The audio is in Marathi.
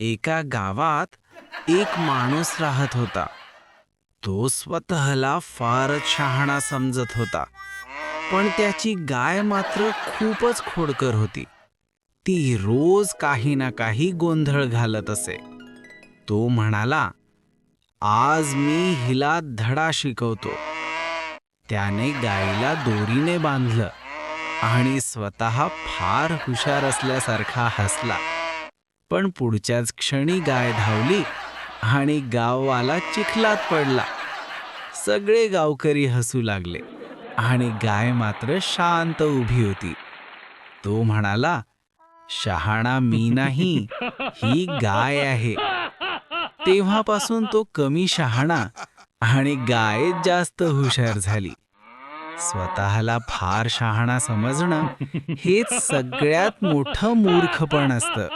एका गावात एक माणूस राहत होता. तो स्वतःला फारच शहाणा समजत होता. पण त्याची गाय मात्र खूपच खोडकर होती. ती रोज काही ना काही गोंधळ घालत असे. तो म्हणाला आज मी हिला धडा शिकवतो. त्याने गायीला दोरीने बांधलं आणि स्वतः फार हुशार असल्यासारखा हसला. पण पुढच्याच क्षणी गाय धावली आणि गाववाला चिखलात पडला. सगळे गावकरी हसू लागले आणि गाय मात्र शांत उभी होती. तो म्हणाला शहाणा मी नाही ही गाय आहे. तेव्हापासून तो कमी शहाणा आणि गाय जास्त हुशार झाली. स्वतःला फार शहाणा समजणं हेच सगळ्यात मोठं मूर्खपण असतं.